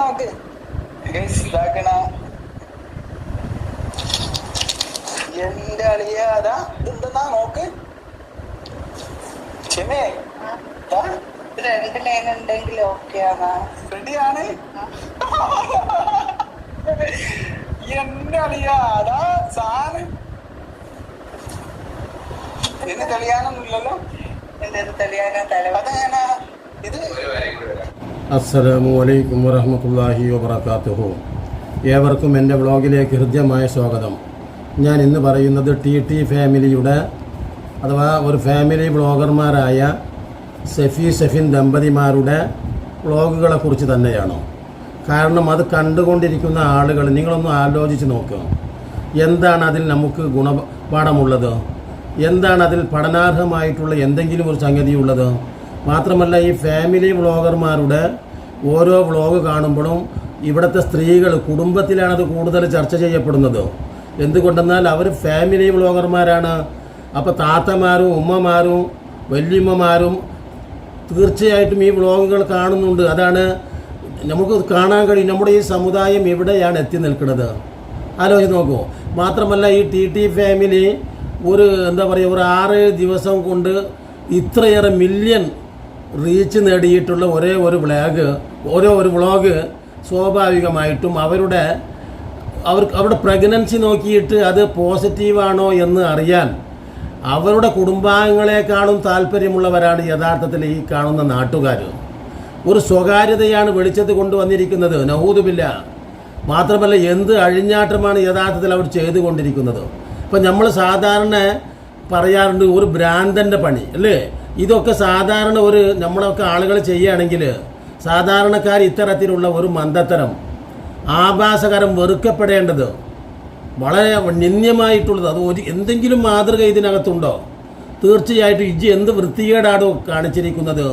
നോക്ക് ഇതാക്കണ എന്റെ അളിയ അതാ ഇതെന്താ നോക്ക്. ദാ, രണ്ട് ലൈൻ ഉണ്ടെങ്കിൽ ഓക്കെ ആണ്? റെഡിയാണ് എന്റെ അളിയ അതാ സാധനം ഇന്ന് തെളിയാനൊന്നുമില്ലല്ലോ എന്റെ തെളിയാന തല അതെങ്ങനെ? ഇത് അസ്സലാമു അലൈക്കും വറഹമത്തല്ലാഹി വബർക്കാത്തുഹു ഏവർക്കും എന്റെ വ്ളോഗിലേക്ക് ഹൃദ്യമായ സ്വാഗതം. ഞാൻ ഇന്ന് പറയുന്നത് ടി ടി ഫാമിലിയുടെ അഥവാ ഒരു ഫാമിലി വ്ളോഗർമാരായ സെഫി സെഫിൻ ദമ്പതിമാരുടെ വ്ളോഗുകളെ കുറിച്ച് തന്നെയാണ്. കാരണം അത് കണ്ടുകൊണ്ടിരിക്കുന്ന ആളുകൾ നിങ്ങളൊന്ന് ആലോചിച്ച് നോക്കുക എന്താണ് അതിൽ നമുക്ക് ഗുണപാഠമുള്ളത്? എന്താണ് അതിൽ പഠനാർഹമായിട്ടുള്ള എന്തെങ്കിലും ഒരു സംഗതിയുള്ളത്? ഉള്ളത് മാത്രമല്ല ഈ ഫാമിലി വ്ളോഗർമാരുടെ ഓരോ വ്ളോഗ് കാണുമ്പോഴും ഇവിടുത്തെ സ്ത്രീകൾ കുടുംബത്തിലാണത് കൂടുതൽ ചർച്ച ചെയ്യപ്പെടുന്നത്. എന്തുകൊണ്ടെന്നാൽ അവർ ഫാമിലി വ്ളോഗർമാരാണ്. അപ്പോൾ താത്തമാരും ഉമ്മമാരും വല്യമ്മമാരും തീർച്ചയായിട്ടും ഈ വ്ളോഗുകൾ കാണുന്നുണ്ട്. അതാണ് നമുക്ക് കാണാൻ കഴിയും. നമ്മുടെ ഈ സമുദായം എവിടെയാണ് എത്തി നിൽക്കുന്നത്? ആലോചിച്ച് നോക്കൂ. മാത്രമല്ല ഈ ടി ടി ഫാമിലി ഒരു എന്താ പറയുക ഒരു ആറ് ദിവസം കൊണ്ട് ഇത്രയേറെ മില്യൺ റീച്ച് നേടിയിട്ടുള്ള ഒരേ ഒരു വ്ളോഗ് ഓരോ ഒരു വ്ളോഗ് സ്വാഭാവികമായിട്ടും അവരുടെ അവർ അവരുടെ പ്രഗ്നൻസി നോക്കിയിട്ട് അത് പോസിറ്റീവാണോ എന്ന് അറിയാൻ അവരുടെ കുടുംബാംഗങ്ങളെക്കാളും താല്പര്യമുള്ളവരാണ് യഥാർത്ഥത്തിൽ ഈ കാണുന്ന നാട്ടുകാർ. ഒരു സ്വകാര്യതയാണ് വെളിച്ചത്ത് കൊണ്ടുവന്നിരിക്കുന്നത്. നഹൂദുമില്ല മാത്രമല്ല എന്ത് അഴിഞ്ഞാട്ടമാണ് യഥാർത്ഥത്തിൽ അവർ ചെയ്തുകൊണ്ടിരിക്കുന്നത്? ഇപ്പം നമ്മൾ സാധാരണ പറയാറുണ്ട് ഒരു ഭ്രാന്തന്റെ പണി അല്ലേ? ഇതൊക്കെ സാധാരണ ഒരു നമ്മളൊക്കെ ആളുകൾ ചെയ്യുകയാണെങ്കിൽ സാധാരണക്കാർ ഇത്തരത്തിലുള്ള ഒരു മന്ദത്തരം ആഭാസകരം വെറുക്കപ്പെടേണ്ടത് വളരെ നിന്ദ്യമായിട്ടുള്ളത്. അത് ഒരു എന്തെങ്കിലും മാതൃക ഇതിനകത്തുണ്ടോ? തീർച്ചയായിട്ടും ഇജ്ജ് എന്ത് വൃത്തികേടാണോ കാണിച്ചിരിക്കുന്നത്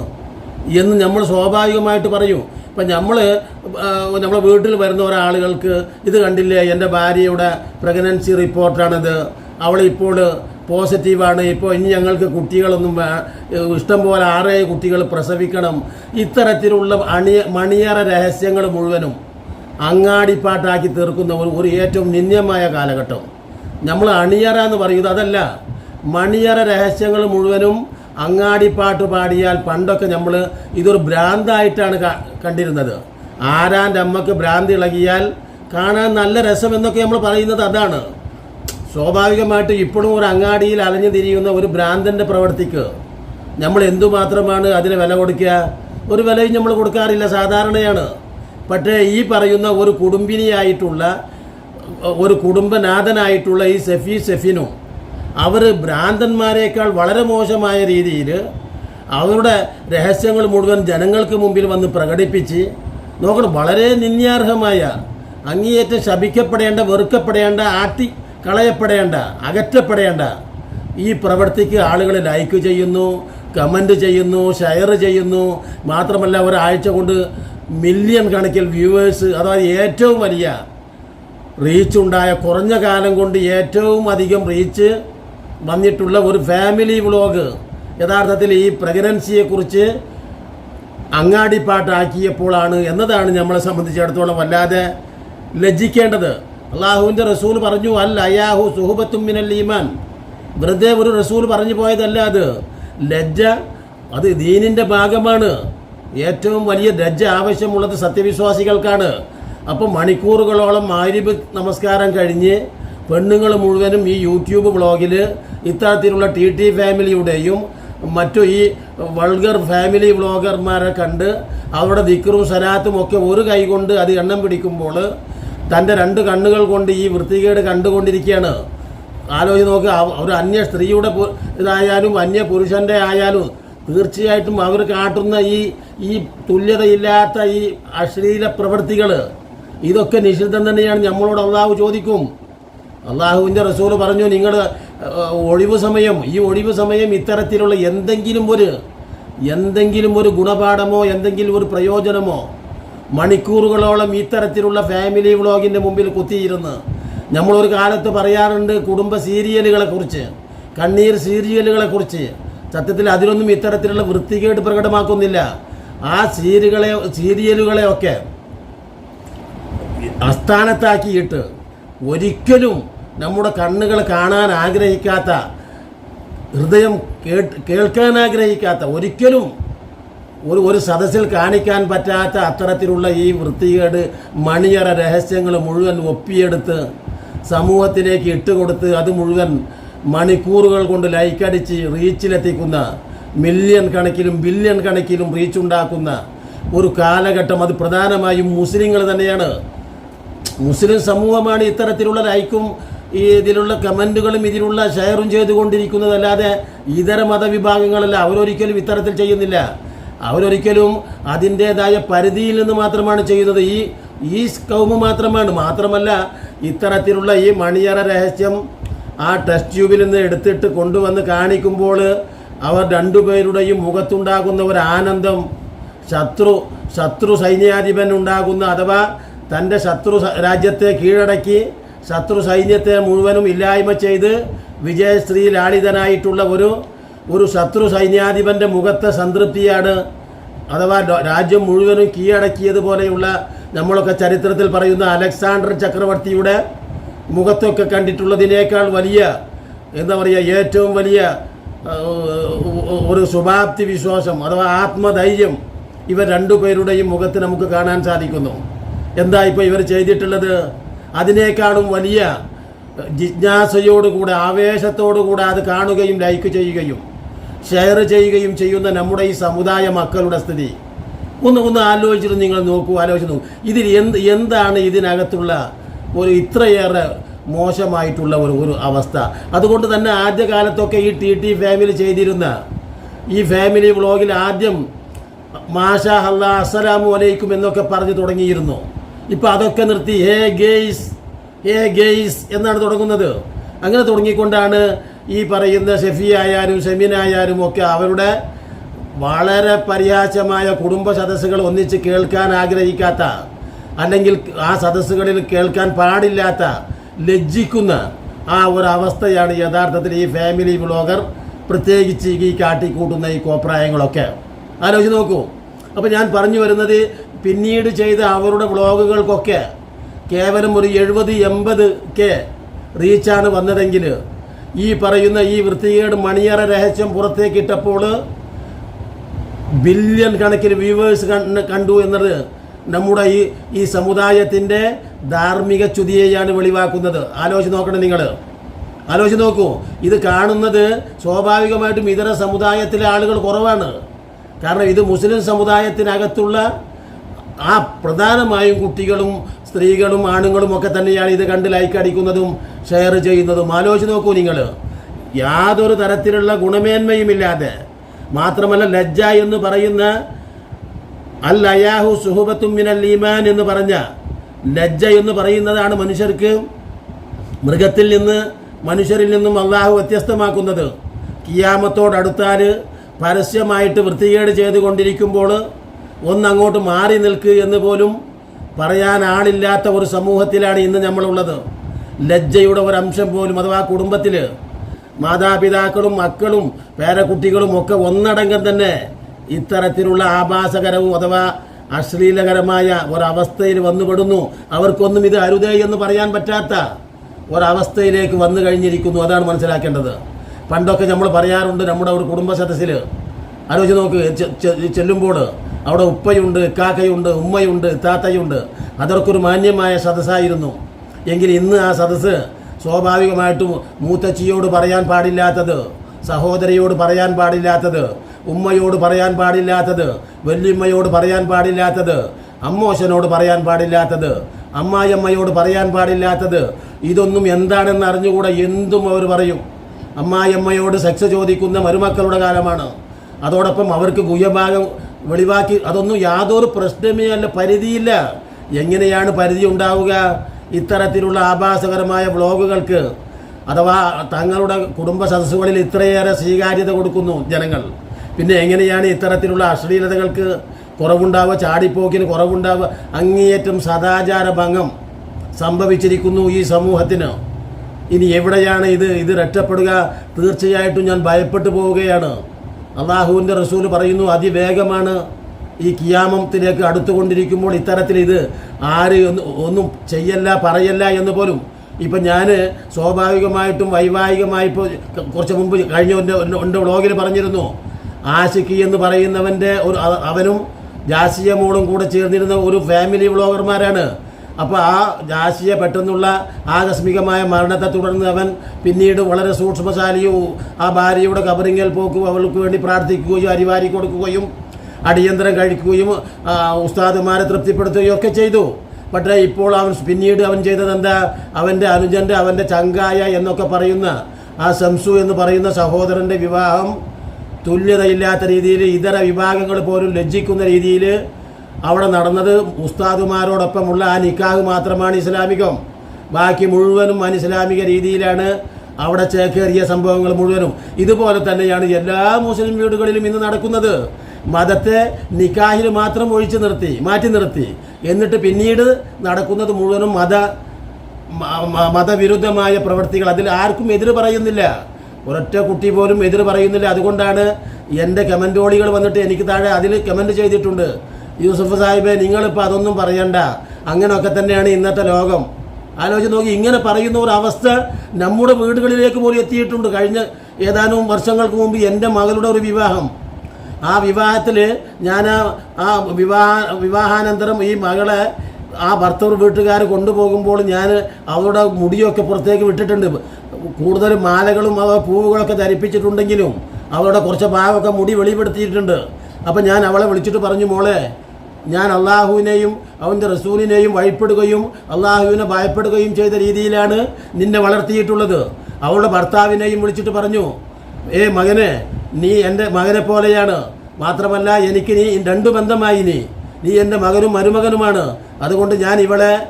എന്ന് നമ്മൾ സ്വാഭാവികമായിട്ട് പറയും. ഇപ്പം നമ്മൾ നമ്മളെ വീട്ടിൽ വരുന്ന ഒരാളുകൾക്ക് ഇത് കണ്ടില്ലേ എന്റെ ഭാര്യയുടെ പ്രഗ്നൻസി റിപ്പോർട്ടാണിത് അവളിപ്പോൾ പോസിറ്റീവാണ്. ഇപ്പോൾ ഇനി ഞങ്ങൾക്ക് കുട്ടികളൊന്നും ഇഷ്ടം പോലെ ആറേ കുട്ടികൾ പ്രസവിക്കണം. ഇത്തരത്തിലുള്ള അണിയ മണിയറ രഹസ്യങ്ങൾ മുഴുവനും അങ്ങാടിപ്പാട്ടാക്കി തീർക്കുന്ന ഒരു ഒരു ഏറ്റവും നിന്ദ്യമായ കാലഘട്ടം. നമ്മൾ അണിയറ എന്ന് പറയുന്നത് അതല്ല. മണിയറ രഹസ്യങ്ങൾ മുഴുവനും അങ്ങാടിപ്പാട്ട് പാടിയാൽ പണ്ടൊക്കെ നമ്മൾ ഇതൊരു ഭ്രാന്തായിട്ടാണ് കണ്ടിരുന്നത്. ആരാന്റെ അമ്മയ്ക്ക് ഭ്രാന്തി ഇളകിയാൽ കാണാൻ നല്ല രസമെന്നൊക്കെ നമ്മൾ പറയുന്നത് അതാണ്. സ്വാഭാവികമായിട്ട് ഇപ്പോഴും ഒരു അങ്ങാടിയിൽ അലഞ്ഞു തിരിയുന്ന ഒരു ഭ്രാന്തന്റെ പ്രവൃത്തിക്ക് നമ്മൾ എന്തുമാത്രമാണ് അതിന് വില കൊടുക്കുക? ഒരു വിലയും നമ്മൾ കൊടുക്കാറില്ല സാധാരണയാണ്. പക്ഷേ ഈ പറയുന്ന ഒരു കുടുംബിനിയായിട്ടുള്ള ഒരു കുടുംബനാഥനായിട്ടുള്ള ഈ സെഫി സെഫിനും അവർ ഭ്രാന്തന്മാരെക്കാൾ വളരെ മോശമായ രീതിയിൽ അവരുടെ രഹസ്യങ്ങൾ മുഴുവൻ ജനങ്ങൾക്ക് മുമ്പിൽ വന്ന് പ്രകടിപ്പിച്ച് നോക്കണം വളരെ നിന്യാർഹമായ അങ്ങേയറ്റം ശപിക്കപ്പെടേണ്ട വെറുക്കപ്പെടേണ്ട ആട്ടി കളയപ്പെടേണ്ട അകറ്റപ്പെടേണ്ട. ഈ പ്രവൃത്തിക്ക് ആളുകൾ ലൈക്ക് ചെയ്യുന്നു കമന്റ് ചെയ്യുന്നു ഷെയർ ചെയ്യുന്നു. മാത്രമല്ല ഒരാഴ്ച കൊണ്ട് മില്യൺ കണക്കിൽ വ്യൂവേഴ്സ് അതായത് ഏറ്റവും വലിയ റീച്ച് ഉണ്ടായ കുറഞ്ഞ കാലം കൊണ്ട് ഏറ്റവും അധികം റീച്ച് വന്നിട്ടുള്ള ഒരു ഫാമിലി വ്ളോഗ് യഥാർത്ഥത്തിൽ ഈ പ്രഗ്നൻസിയെക്കുറിച്ച് അങ്ങാടിപ്പാട്ടാക്കിയപ്പോഴാണ് എന്നതാണ് നമ്മളെ സംബന്ധിച്ചിടത്തോളം വല്ലാതെ ലജ്ജിക്കേണ്ടത്. അള്ളാഹുവിന്റെ റസൂൽ പറഞ്ഞു അൽ അയാഹു സുഹുബത്തും മിനൽ ഈമാൻ. വെറുതെ ഒരു റസൂൽ പറഞ്ഞു പോയതല്ല അത്. ലജ്ജ അത് ദീനിന്റെ ഭാഗമാണ്. ഏറ്റവും വലിയ ലജ്ജ ആവശ്യമുള്ളത് സത്യവിശ്വാസികൾക്കാണ്. അപ്പോൾ മണിക്കൂറുകളോളം ആരിബ് നമസ്കാരം കഴിഞ്ഞ് പെണ്ണുങ്ങൾ മുഴുവനും ഈ യൂട്യൂബ് ബ്ലോഗിൽ ഇത്തരത്തിലുള്ള ടി ടി ഫാമിലിയുടെയും മറ്റു ഈ വൾഗർ ഫാമിലി വ്ളോഗർമാരെ കണ്ട് അവരുടെ ദിക്കറും സലാത്തും ഒക്കെ ഒരു കൈകൊണ്ട് അത് എണ്ണം പിടിക്കുമ്പോൾ തന്റെ രണ്ട് കണ്ണുകൾ കൊണ്ട് ഈ വൃത്തികേട് കണ്ടുകൊണ്ടിരിക്കുകയാണ്. ആലോചിച്ച് നോക്കുക ഒരു അന്യ സ്ത്രീയുടെ ഇതായാലും അന്യ പുരുഷന്റെ ആയാലും തീർച്ചയായിട്ടും അവർ കാട്ടുന്ന ഈ ഈ തുല്യതയില്ലാത്ത ഈ അശ്ലീല പ്രവൃത്തികൾ ഇതൊക്കെ നിഷിദ്ധം തന്നെയാണ് നമ്മളോട് അള്ളാഹു ചോദിക്കും. അള്ളാഹുവിന്റെ റസൂൽ പറഞ്ഞു നിങ്ങൾ ഒഴിവ് സമയം ഈ ഒഴിവ് സമയം ഇത്തരത്തിലുള്ള എന്തെങ്കിലും ഒരു എന്തെങ്കിലും ഒരു ഗുണപാഠമോ എന്തെങ്കിലും ഒരു പ്രയോജനമോ മണിക്കൂറുകളോളം ഇത്തരത്തിലുള്ള ഫാമിലി വ്ളോഗിന്റെ മുമ്പിൽ കുത്തിയിരുന്ന് നമ്മളൊരു കാലത്ത് പറയാറുണ്ട് കുടുംബ സീരിയലുകളെ കുറിച്ച് കണ്ണീർ സീരിയലുകളെ കുറിച്ച്. സത്യത്തിൽ അതിലൊന്നും ഇത്തരത്തിലുള്ള വൃത്തികേട് പ്രകടമാക്കുന്നില്ല. ആ സീരിയലുകളെ സീരിയലുകളെയൊക്കെ അസ്ഥാനത്താക്കിയിട്ട് ഒരിക്കലും നമ്മുടെ കണ്ണുകൾ കാണാൻ ആഗ്രഹിക്കാത്ത ഹൃദയം കേൾക്കാൻ ആഗ്രഹിക്കാത്ത ഒരിക്കലും ഒരു ഒരു സദസ്സിൽ കാണിക്കാൻ പറ്റാത്ത അത്തരത്തിലുള്ള ഈ വൃത്തികേട് മണിയറ രഹസ്യങ്ങൾ മുഴുവൻ ഒപ്പിയെടുത്ത് സമൂഹത്തിലേക്ക് ഇട്ടുകൊടുത്ത് അത് മുഴുവൻ മണിക്കൂറുകൾ കൊണ്ട് ലൈക്കടിച്ച് റീച്ചിലെത്തിക്കുന്ന മില്യൺ കണക്കിലും ബില്യൺ കണക്കിലും റീച്ച് ഉണ്ടാക്കുന്ന ഒരു കാലഘട്ടം. അത് പ്രധാനമായും മുസ്ലിങ്ങൾ തന്നെയാണ്. മുസ്ലിം സമൂഹമാണ് ഇത്തരത്തിലുള്ള ലൈക്കും ഈ ഇതിലുള്ള കമന്റുകളും ഇതിലുള്ള ഷെയറും ചെയ്തുകൊണ്ടിരിക്കുന്നതല്ലാതെ ഇതര മതവിഭാഗങ്ങളല്ല. അവരൊരിക്കലും ഇത്തരത്തിൽ ചെയ്യുന്നില്ല. അവരൊരിക്കലും അതിന്റേതായ പരിധിയിൽ നിന്ന് മാത്രമാണ് ചെയ്യുന്നത്. ഈ ഈ കൗമ് മാത്രമാണ്. മാത്രമല്ല ഇത്തരത്തിലുള്ള ഈ മണിയറ രഹസ്യം ആ ടെസ്റ്റ് ട്യൂബിൽ നിന്ന് എടുത്തിട്ട് കൊണ്ടുവന്ന് കാണിക്കുമ്പോൾ അവർ രണ്ടുപേരുടെയും മുഖത്തുണ്ടാകുന്ന ഒരു ആനന്ദം ശത്രു ശത്രു സൈന്യാധിപൻ ഉണ്ടാകുന്ന അഥവാ തന്റെ ശത്രു രാജ്യത്തെ കീഴടക്കി ശത്രു സൈന്യത്തെ മുഴുവനും ഇല്ലായ്മ ചെയ്ത് വിജയശ്രീ ലാളിതനായിട്ടുള്ള ഒരു ഒരു ശത്രു സൈന്യാധിപന്റെ മുഖത്തെ സംതൃപ്തിയാണ് അഥവാ രാജ്യം മുഴുവനും കീഴടക്കിയതുപോലെയുള്ള നമ്മളൊക്കെ ചരിത്രത്തിൽ പറയുന്ന അലക്സാണ്ടർ ചക്രവർത്തിയുടെ മുഖത്തൊക്കെ കണ്ടിട്ടുള്ളതിനേക്കാൾ വലിയ എന്താ പറയുക ഏറ്റവും വലിയ ഒരു ശുഭാപ്തി വിശ്വാസം അഥവാ ആത്മധൈര്യം ഇവർ രണ്ടുപേരുടെയും മുഖത്ത് നമുക്ക് കാണാൻ സാധിക്കുന്നു. എന്താ ഇപ്പോൾ ഇവർ ചെയ്തിട്ടുള്ളത്? അതിനേക്കാളും വലിയ ജിജ്ഞാസയോടുകൂടെ ആവേശത്തോടുകൂടെ അത് കാണുകയും ലൈക്ക് ചെയ്യുകയും ഷെയർ ചെയ്യുകയും ചെയ്യുന്ന നമ്മുടെ ഈ സമുദായ മക്കളുടെ സ്ഥിതി. ഒന്ന് ഒന്ന് ആലോചിച്ചിട്ട് നിങ്ങൾ നോക്കൂ ആലോചിച്ച് നോക്കൂ. ഇതിൽ എന്ത് എന്താണ് ഇതിനകത്തുള്ള ഒരു ഇത്രയേറെ മോശമായിട്ടുള്ള ഒരു ഒരു അവസ്ഥ. അതുകൊണ്ട് തന്നെ ആദ്യകാലത്തൊക്കെ ഈ ടി ടി ഫാമിലി ചെയ്തിരുന്ന ഈ ഫാമിലി വ്ളോഗിൽ ആദ്യം മാഷാ അല്ലാ അസ്സലാമു അലൈക്കും എന്നൊക്കെ പറഞ്ഞു തുടങ്ങിയിരുന്നു. ഇപ്പം അതൊക്കെ നിർത്തി ഹേ ഗെയ്സ് ഹേ ഗെയ്സ് എന്നാണ് തുടങ്ങുന്നത്. അങ്ങനെ തുടങ്ങിക്കൊണ്ടാണ് ഈ പറയുന്ന ഷെഫി ആയാലും ഒക്കെ അവരുടെ വളരെ പരിഹാസ്യമായ കുടുംബ സദസ്സുകൾ ഒന്നിച്ച് കേൾക്കാൻ ആഗ്രഹിക്കാത്ത അല്ലെങ്കിൽ ആ സദസ്സുകളിൽ കേൾക്കാൻ പാടില്ലാത്ത ലജ്ജിക്കുന്ന ആ ഒരു അവസ്ഥയാണ് യഥാർത്ഥത്തിൽ ഈ ഫാമിലി വ്ളോഗർ പ്രത്യേകിച്ച് ഈ കാട്ടിക്കൂട്ടുന്ന ഈ കോപ്രായങ്ങളൊക്കെ. ആലോചിച്ച് നോക്കൂ. അപ്പോൾ ഞാൻ പറഞ്ഞു വരുന്നത് പിന്നീട് ചെയ്ത അവരുടെ വ്ളോഗുകൾക്കൊക്കെ കേവലം ഒരു എഴുപത് എൺപത് കെ റീച്ചാണ് വന്നതെങ്കിൽ ഈ പറയുന്ന ഈ വൃത്തികേട് മണിയറ രഹസ്യം പുറത്തേക്കിട്ടപ്പോൾ ബില്യൺ കണക്കിന് വ്യൂവേഴ്സ് കണ്ടു എന്നത് നമ്മുടെ ഈ ഈ സമുദായത്തിന്റെ ധാർമ്മിക ചുതിയെയാണ് വെളിവാക്കുന്നത്. ആലോചിച്ച് നോക്കണം നിങ്ങൾ. ആലോചിച്ച് നോക്കൂ. ഇത് കാണുന്നത് സ്വാഭാവികമായിട്ടും ഇതര സമുദായത്തിലെ ആളുകൾ കുറവാണ്. കാരണം ഇത് മുസ്ലിം സമുദായത്തിനകത്തുള്ള ആ പ്രധാനമായും കുട്ടികളും സ്ത്രീകളും ആണുങ്ങളും ഒക്കെ തന്നെയാണ് ഇത് കണ്ട് ലൈക്ക് അടിക്കുന്നതും ഷെയർ ചെയ്യുന്നതും. ആലോചിച്ച് നോക്കൂ നിങ്ങൾ യാതൊരു തരത്തിലുള്ള ഗുണമേന്മയുമില്ലാതെ മാത്രമല്ല ലജ്ജ എന്ന് പറയുന്ന അൽ അയാഹു സുഹുബത്തും മിനൽ ഈമാൻ എന്ന് പറഞ്ഞ ലജ്ജ എന്ന് പറയുന്നതാണ് മനുഷ്യർക്ക് മൃഗത്തിൽ നിന്ന് മനുഷ്യരിൽ നിന്നും അള്ളാഹു വ്യത്യസ്തമാക്കുന്നത്. കിയാമത്തോടടുത്താൽ പരസ്യമായിട്ട് വൃത്തികേട് ചെയ്തുകൊണ്ടിരിക്കുമ്പോൾ ഒന്നങ്ങോട്ട് മാറി നിൽക്കുക എന്ന് പോലും പറയാൻ ആളില്ലാത്ത ഒരു സമൂഹത്തിലാണ് ഇന്ന് നമ്മളുള്ളത്. ലജ്ജയുടെ ഒരു അംശം പോലും അഥവാ കുടുംബത്തിൽ മാതാപിതാക്കളും മക്കളും പേരക്കുട്ടികളും ഒക്കെ ഒന്നടങ്കം തന്നെ ഇത്തരത്തിലുള്ള ആഭാസകരവും അഥവാ അശ്ലീലകരമായ ഒരവസ്ഥയിൽ വന്നുപെടുന്നു. അവർക്കൊന്നും ഇത് അരുതേ എന്ന് പറയാൻ പറ്റാത്ത ഒരവസ്ഥയിലേക്ക് വന്നു കഴിഞ്ഞിരിക്കുന്നു. അതാണ് മനസ്സിലാക്കേണ്ടത്. പണ്ടൊക്കെ നമ്മൾ പറയാറുണ്ട് നമ്മുടെ ഒരു കുടുംബ സദസ്സിൽ ആലോചിച്ച് നോക്ക് ചെല്ലുമ്പോൾ അവിടെ ഉപ്പയുണ്ട് കാക്കയുണ്ട് ഉമ്മയുണ്ട് താത്തയുണ്ട്. അതൊക്കെ മാന്യമായ സദസ്സായിരുന്നു. എങ്കിൽ ഇന്ന് ആ സദസ്സ് സ്വാഭാവികമായിട്ടും മൂത്തച്ചിയോട് പറയാൻ പാടില്ലാത്തത് സഹോദരിയോട് പറയാൻ പാടില്ലാത്തത് ഉമ്മയോട് പറയാൻ പാടില്ലാത്തത് വല്യമ്മയോട് പറയാൻ പാടില്ലാത്തത് അമ്മോശനോട് പറയാൻ പാടില്ലാത്തത് അമ്മായിയമ്മയോട് പറയാൻ പാടില്ലാത്തത് ഇതൊന്നും എന്താണെന്ന് അറിഞ്ഞുകൂടെ എന്തും അവർ പറയും. അമ്മായിയമ്മയോട് സെക്സ് ചോദിക്കുന്ന മരുമക്കളുടെ കാലമാണ്. അതോടൊപ്പം അവർക്ക് ഗുഹ്യഭാഗം വെളിവാക്കി അതൊന്നും യാതൊരു പ്രശ്നമേ അല്ല പരിധിയില്ല. എങ്ങനെയാണ് പരിധി ഉണ്ടാവുക? ഇത്തരത്തിലുള്ള ആഭാസകരമായ വ്ളോഗുകൾക്ക് അഥവാ തങ്ങളുടെ കുടുംബ സദസ്സുകളിൽ ഇത്രയേറെ സ്വീകാര്യത കൊടുക്കുന്നു ജനങ്ങൾ. പിന്നെ എങ്ങനെയാണ് ഇത്തരത്തിലുള്ള അശ്ലീലതകൾക്ക് കുറവുണ്ടാവുക ചാടിപ്പോക്കിന് കുറവുണ്ടാവുക? അങ്ങേയറ്റം സദാചാര ഭംഗം സംഭവിച്ചിരിക്കുന്നു ഈ സമൂഹത്തിന്. ഇനി എവിടെയാണ് ഇത്? ഇത് രക്ഷപ്പെടുക? തീർച്ചയായിട്ടും ഞാൻ ഭയപ്പെട്ടു പോവുകയാണ്. അള്ളാഹുവിന്റെ റസൂൽ പറയുന്നു അതിവേഗമാണ് ഈ കിയാമത്തിലേക്ക് അടുത്തുകൊണ്ടിരിക്കുമ്പോൾ ഇത്തരത്തിൽ ഇത് ആര് ഒന്നും ചെയ്യല്ല പറയല്ല എന്ന് പോലും. ഇപ്പം ഞാൻ സ്വാഭാവികമായിട്ടും വൈവാഹികമായി ഇപ്പോൾ കുറച്ച് മുമ്പ് കഴിഞ്ഞ എന്റെ വ്ളോഗിൽ പറഞ്ഞിരുന്നു ആഷിഖി എന്ന് പറയുന്നവന്റെ ഒരു അവനും ജാസിയ മോളും കൂടെ ചേർന്നിരുന്ന ഒരു ഫാമിലി വ്ളോഗർമാരാണ്. അപ്പോൾ ആ ജാസിയ പെട്ടെന്നുള്ള ആകസ്മികമായ മരണത്തെ തുടർന്ന് അവൻ പിന്നീട് വളരെ സൂക്ഷ്മശാലിയോ ആ ഭാര്യയുടെ കബറിങ്ങൽ പോക്കും അവൾക്ക് വേണ്ടി പ്രാർത്ഥിക്കുകയും അരിവാരി കൊടുക്കുകയും അടിയന്തരം കഴിക്കുകയും ഉസ്താദുമാരെ തൃപ്തിപ്പെടുത്തുകയും ഒക്കെ ചെയ്തു. പക്ഷേ ഇപ്പോൾ അവൻ പിന്നീട് അവൻ ചെയ്തത് എന്താ അവന്റെ അനുജന്റെ അവന്റെ ചങ്കായ എന്നൊക്കെ പറയുന്ന ആ സംസു എന്ന് പറയുന്ന സഹോദരന്റെ വിവാഹം തുല്യതയില്ലാത്ത രീതിയിൽ ഇതര വിഭാഗങ്ങൾ പോലും ലജ്ജിക്കുന്ന രീതിയിൽ അവിടെ നടന്നത് ഉസ്താദുമാരോടൊപ്പമുള്ള ആ നിക്കാഹ് മാത്രമാണ് ഇസ്ലാമികം. ബാക്കി മുഴുവനും അനിസ്ലാമിക രീതിയിലാണ് അവിടെ ചേക്കേറിയ സംഭവങ്ങൾ മുഴുവനും. ഇതുപോലെ തന്നെയാണ് എല്ലാ മുസ്ലിം വീടുകളിലും ഇന്ന് നടക്കുന്നത്. മതത്തെ നിക്കാഹിൽ മാത്രം ഒഴിച്ചു നിർത്തി മാറ്റി നിർത്തി. എന്നിട്ട് പിന്നീട് നടക്കുന്നത് മുഴുവനും മത മതവിരുദ്ധമായ പ്രവൃത്തികൾ. അതിൽ ആർക്കും എതിര് പറയുന്നില്ല. ഒരൊറ്റ കുട്ടി പോലും എതിര് പറയുന്നില്ല. അതുകൊണ്ടാണ് എന്റെ കമന്റോളികൾ വന്നിട്ട് എനിക്ക് താഴെ അതിൽ കമന്റ് ചെയ്തിട്ടുണ്ട്. യൂസഫ് സാഹിബെ നിങ്ങളിപ്പോൾ അതൊന്നും പറയണ്ട. അങ്ങനെയൊക്കെ തന്നെയാണ് ഇന്നത്തെ ലോകം. ആലോചിച്ച് നോക്കി ഇങ്ങനെ പറയുന്ന ഒരു അവസ്ഥ നമ്മുടെ വീടുകളിലേക്ക് പോലും എത്തിയിട്ടുണ്ട്. കഴിഞ്ഞ ഏതാനും വർഷങ്ങൾക്ക് മുമ്പ് എന്റെ മകളുടെ ഒരു വിവാഹം. ആ വിവാഹത്തിൽ ഞാൻ ആ- വിവാഹ വിവാഹാനന്തരം ഈ മകളെ ആ ഭർത്തൃ വീട്ടുകാർ കൊണ്ടുപോകുമ്പോൾ ഞാൻ അവരുടെ മുടിയൊക്കെ പുറത്തേക്ക് വിട്ടിട്ടുണ്ട്. കൂടുതൽ മാലകളും അവ പൂവുകളൊക്കെ ധരിപ്പിച്ചിട്ടുണ്ടെങ്കിലും അവളുടെ കുറച്ച് ഭാഗമൊക്കെ മുടി വെളിപ്പെടുത്തിയിട്ടുണ്ട്. അപ്പം ഞാൻ അവളെ വിളിച്ചിട്ട് പറഞ്ഞു മോളെ ഞാൻ അള്ളാഹുവിനെയും അവന്റെ റസൂലിനെയും വഴിപ്പെടുകയും അള്ളാഹുവിനെ ഭയപ്പെടുകയും ചെയ്ത രീതിയിലാണ് നിന്നെ വളർത്തിയിട്ടുള്ളത്. അവളുടെ ഭർത്താവിനെയും വിളിച്ചിട്ട് പറഞ്ഞു ഏ മകനെ നീ എന്റെ മകനെ പോലെയാണ്. മാത്രമല്ല എനിക്ക് നീ രണ്ടു ബന്ധമായി നീ. നീ എന്റെ മകനും മരുമകനുമാണ്. അതുകൊണ്ട് ഞാൻ ഇവളെ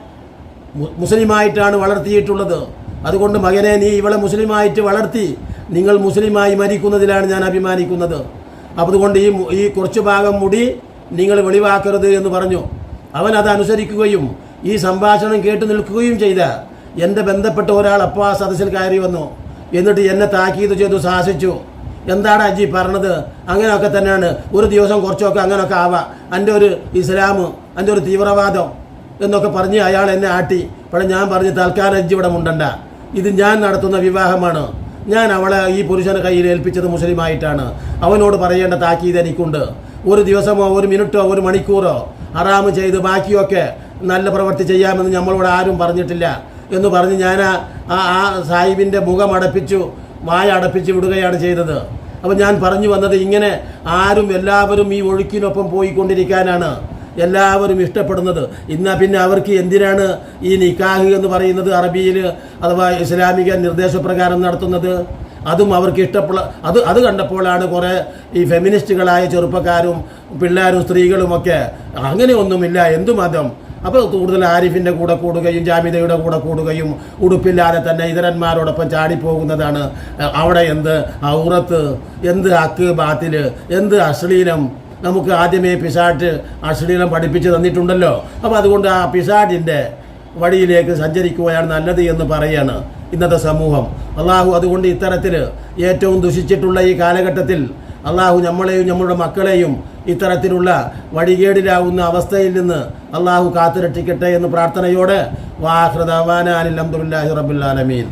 മുസ്ലിമായിട്ടാണ് വളർത്തിയിട്ടുള്ളത്. അതുകൊണ്ട് മകനെ നീ ഇവളെ മുസ്ലിമായിട്ട് വളർത്തി. നിങ്ങൾ മുസ്ലിമായി മരിക്കുന്നതിലാണ് ഞാൻ അഭിമാനിക്കുന്നത്. അതുകൊണ്ട് ഈ ഈ കുറച്ച് ഭാഗം മുടി നിങ്ങൾ വെളിവാക്കരുത് എന്ന് പറഞ്ഞു. അവൻ അത് അനുസരിക്കുകയും ഈ സംഭാഷണം കേട്ടു നിൽക്കുകയും ചെയ്ത എന്റെ ബന്ധപ്പെട്ട ഒരാൾ അപ്പോൾ ആ സദസ്സിൽ കയറി വന്നു. എന്നിട്ട് എന്നെ താക്കീത് ചെയ്തു സാഹസിച്ചു എന്താണ് അജി പറഞ്ഞത്? അങ്ങനെയൊക്കെ തന്നെയാണ്. ഒരു ദിവസം കുറച്ചൊക്കെ അങ്ങനെയൊക്കെ ആവാം. എന്റെ ഒരു ഇസ്ലാം എന്റെ ഒരു തീവ്രവാദം എന്നൊക്കെ പറഞ്ഞ് അയാൾ എന്നെ ആട്ടി. പക്ഷേ ഞാൻ പറഞ്ഞ് തൽക്കാലം അജി ഇവിടെ മുണ്ടണ്ട. ഇത് ഞാൻ നടത്തുന്ന വിവാഹമാണ്. ഞാൻ അവളെ ഈ പുരുഷനെ കയ്യിൽ ഏൽപ്പിച്ചത് മുസ്ലിമായിട്ടാണ്. അവനോട് പറയേണ്ട താക്കീത് എനിക്കുണ്ട്. ഒരു ദിവസമോ ഒരു മിനിറ്റോ ഒരു മണിക്കൂറോ അറാമ് ചെയ്ത് ബാക്കിയൊക്കെ നല്ല പ്രവൃത്തി ചെയ്യാമെന്ന് നമ്മളോട് ആരും പറഞ്ഞിട്ടില്ല എന്ന് പറഞ്ഞ് ഞാൻ ആ ആ- സാഹിബിന്റെ മുഖം അടപ്പിച്ചു വായ അടപ്പിച്ച് വിടുകയാണ് ചെയ്തത്. അപ്പം ഞാൻ പറഞ്ഞു വന്നത് ഇങ്ങനെ ആരും എല്ലാവരും ഈ ഒഴുക്കിനൊപ്പം പോയിക്കൊണ്ടിരിക്കാനാണ് എല്ലാവരും ഇഷ്ടപ്പെടുന്നത്. എന്നാൽ പിന്നെ അവർക്ക് എന്തിനാണ് ഈ നിക്കാഹ് എന്ന് പറയുന്നത് അറബിയിൽ അഥവാ ഇസ്ലാമിക നിർദ്ദേശപ്രകാരം നടത്തുന്നത്? അതും അവർക്ക് ഇഷ്ടപ്പെട്ട അത് അത് കണ്ടപ്പോഴാണ് കുറേ ഈ ഫെമിനിസ്റ്റുകളായ ചെറുപ്പക്കാരും പിള്ളേരും സ്ത്രീകളുമൊക്കെ അങ്ങനെയൊന്നുമില്ല എന്തു മതം? അപ്പോൾ കൂടുതൽ ആരിഫിന്റെ കൂടെ കൂടുകയും ജാമിതയുടെ കൂടെ കൂടുകയും ഉടുപ്പില്ലാതെ തന്നെ ഇതരന്മാരോടൊപ്പം ചാടിപ്പോകുന്നതാണ്. അവിടെ എന്ത്? ഔറത്ത് എന്ത് അക്ക് ബാത്തിൽ എന്ത് അശ്ലീലം? നമുക്ക് ആദ്യമേ പിസാട്ട് അശ്ലീലം പഠിപ്പിച്ച് തന്നിട്ടുണ്ടല്ലോ. അപ്പോൾ അതുകൊണ്ട് ആ പിശാട്ടിന്റെ വഴിയിലേക്ക് സഞ്ചരിക്കുകയാണ് നല്ലത് എന്ന് പറയാണ് ഇന്നത്തെ സമൂഹം. അള്ളാഹു അതുകൊണ്ട് ഇത്തരത്തിൽ ഏറ്റവും ദുഷിച്ചിട്ടുള്ള ഈ കാലഘട്ടത്തിൽ അള്ളാഹു നമ്മളെയും നമ്മളുടെ മക്കളെയും ഇത്തരത്തിലുള്ള വഴികേടിലാവുന്ന അവസ്ഥയിൽ നിന്ന് അള്ളാഹു കാത്തുരക്ഷിക്കട്ടെ എന്ന് പ്രാർത്ഥനയോടെ വാഹൃദവാന അനിൽ അബ്ദുല്ലാഹി റബുല്ലാലമീൻ